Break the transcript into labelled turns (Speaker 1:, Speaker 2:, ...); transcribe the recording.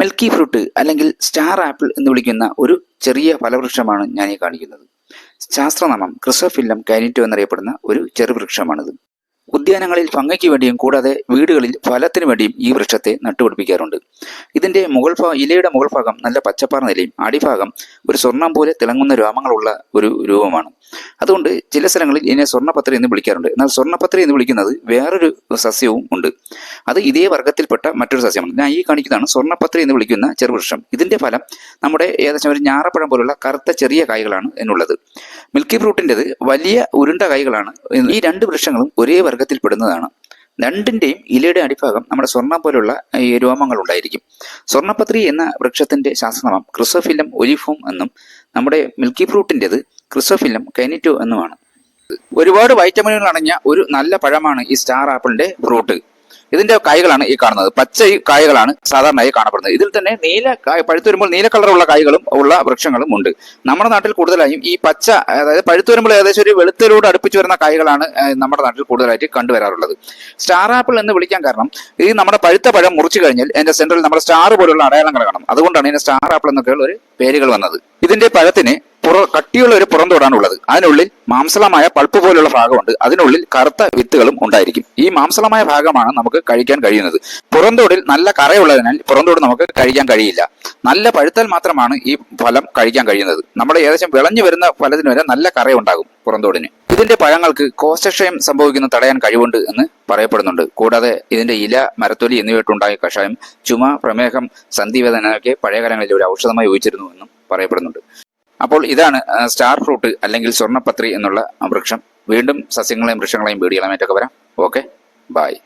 Speaker 1: Milky fruit അല്ലെങ്കിൽ star apple എന്ന് വിളിക്കുന്ന ഒരു ചെറിയ ഫലവൃക്ഷമാണ് ഞാൻ ഈ കാണിക്കുന്നത്. ശാസ്ത്രനാമം ക്രിസോഫില്ലം കാനിറ്റോ എന്നറിയപ്പെടുന്ന ഒരു ചെറുവൃക്ഷമാണിത്. ഉദ്യാനങ്ങളിൽ ഭംഗിക്ക് വേണ്ടിയും കൂടാതെ വീടുകളിൽ ഫലത്തിനു വേണ്ടിയും ഈ വൃക്ഷത്തെ നട്ടുപിടിപ്പിക്കാറുണ്ട്. ഇതിന്റെ മുകൾ ഇലയുടെ മുകൾ ഭാഗം നല്ല പച്ചപ്പാർ നിലയും അടിഭാഗം ഒരു സ്വർണം പോലെ തിളങ്ങുന്ന രോമങ്ങളുള്ള ഒരു രൂപമാണ്. അതുകൊണ്ട് ചില സ്ഥലങ്ങളിൽ ഇതിനെ സ്വർണപത്രി എന്ന് വിളിക്കാറുണ്ട്. എന്നാൽ സ്വർണപത്രി എന്ന് വിളിക്കുന്നത് വേറൊരു സസ്യവും ഉണ്ട്. അത് ഇതേ വർഗത്തിൽപ്പെട്ട മറ്റൊരു സസ്യമാണ്. ഞാൻ ഈ കാണിക്കുന്നതാണ് സ്വർണപത്രി എന്ന് വിളിക്കുന്ന ചെറുവൃക്ഷം. ഇതിന്റെ ഫലം നമ്മുടെ ഏകദേശം ഒരു ഞാറപ്പഴം പോലുള്ള കറുത്ത ചെറിയ കായ്കളാണ് എന്നുള്ളത്. മിൽക്കി ഫ്രൂട്ടിന്റെത് വലിയ ഉരുണ്ട കായ്കളാണ് ഈ രണ്ട് വൃക്ഷങ്ങളും ഒരേ വർഗത്തിൽപ്പെടുന്നതാണ് രണ്ടിന്റെയും ഇലയുടെ അടിഭാഗം നമ്മുടെ സ്വർണം പോലുള്ള ഈ രോമങ്ങൾ ഉണ്ടായിരിക്കും. സ്വർണപത്രി എന്ന വൃക്ഷത്തിന്റെ ശാസ്ത്രനാമം ക്രിസോഫിലം ഒലിഫോം എന്നും നമ്മുടെ മിൽക്കി ഫ്രൂട്ടിന്റെത് ക്രിസോഫിലം കൈനിറ്റോ എന്നുമാണ്. ഒരുപാട് വൈറ്റമിനുകൾ അടങ്ങിയ ഒരു നല്ല പഴമാണ് ഈ സ്റ്റാർ ആപ്പിളിന്റെ ഫ്രൂട്ട്. ഇതിന്റെ കായകളാണ് ഈ കാണുന്നത്. പച്ച ഈ കായ്കളാണ് സാധാരണയായി കാണപ്പെടുന്നത്. ഇതിൽ തന്നെ നീല കായ് പഴുത്തു വരുമ്പോൾ നീല കളറുള്ള കായകളും ഉള്ള വൃക്ഷങ്ങളും ഉണ്ട്. നമ്മുടെ നാട്ടിൽ കൂടുതലായും ഈ പച്ച അതായത് പഴുത്തു വരുമ്പോൾ ഏകദേശം ഒരു വെളുത്തിലൂടെ അടുപ്പിച്ചു വരുന്ന കായകളാണ് നമ്മുടെ നാട്ടിൽ കൂടുതലായിട്ട് കണ്ടുവരാറുള്ളത്. സ്റ്റാർ ആപ്പിൾ എന്ന് വിളിക്കാൻ കാരണം ഈ നമ്മുടെ പഴുത്ത പഴം മുറിച്ചു കഴിഞ്ഞാൽ അതിന്റെ സെന്ററിൽ നമ്മുടെ സ്റ്റാർ പോലുള്ള അടയാളങ്ങൾ കാണും. അതുകൊണ്ടാണ് ഇതിന് സ്റ്റാർ ആപ്പിൾ എന്നൊക്കെയുള്ള ഒരു പേരുകൾ വന്നത്. ഇതിന്റെ പഴത്തിന് പുറ കട്ടിയുള്ള ഒരു പുറന്തോടാണ് ഉള്ളത് അതിനുള്ളിൽ മാംസളമായ പൾപ്പ് പോലുള്ള ഭാഗമുണ്ട്. അതിനുള്ളിൽ കറുത്ത വിത്തുകളും ഉണ്ടായിരിക്കും. ഈ മാംസളമായ ഭാഗമാണ് നമുക്ക് കഴിക്കാൻ കഴിയുന്നത്. പുറന്തോടിൽ നല്ല കറയുള്ളതിനാൽ പുറന്തോട് നമുക്ക് കഴിക്കാൻ കഴിയില്ല. നല്ല പഴുത്താൽ മാത്രമാണ് ഈ ഫലം കഴിക്കാൻ കഴിയുന്നത്. നമ്മൾ ഏകദേശം വിളഞ്ഞു വരുന്ന ഫലത്തിന് വരെ നല്ല കറയുണ്ടാകും പുറന്തോടിന്. ഇതിന്റെ പഴങ്ങൾക്ക് കോശക്ഷയം സംഭവിക്കുന്ന തടയാൻ കഴിവുണ്ട് എന്ന് പറയപ്പെടുന്നുണ്ട്. കൂടാതെ ഇതിന്റെ ഇല മരത്തൊലി എന്നിവയിട്ടുണ്ടായ കഷായം ചുമ പ്രമേഹം സന്ധിവേദനയൊക്കെ പഴയകാലങ്ങളിൽ ഒരു ഔഷധമായി ഉപയോഗിച്ചിരുന്നു എന്നും പറയപ്പെടുന്നുണ്ട്. അപ്പോൾ ഇതാണ് സ്റ്റാർ ഫ്രൂട്ട് അല്ലെങ്കിൽ സ്വർണപത്രി എന്നുള്ള വൃക്ഷം. വീണ്ടും സസ്യങ്ങളെയും വൃക്ഷങ്ങളെയും വീഡിയോളായിട്ടൊക്കെ വരാം. Okay bye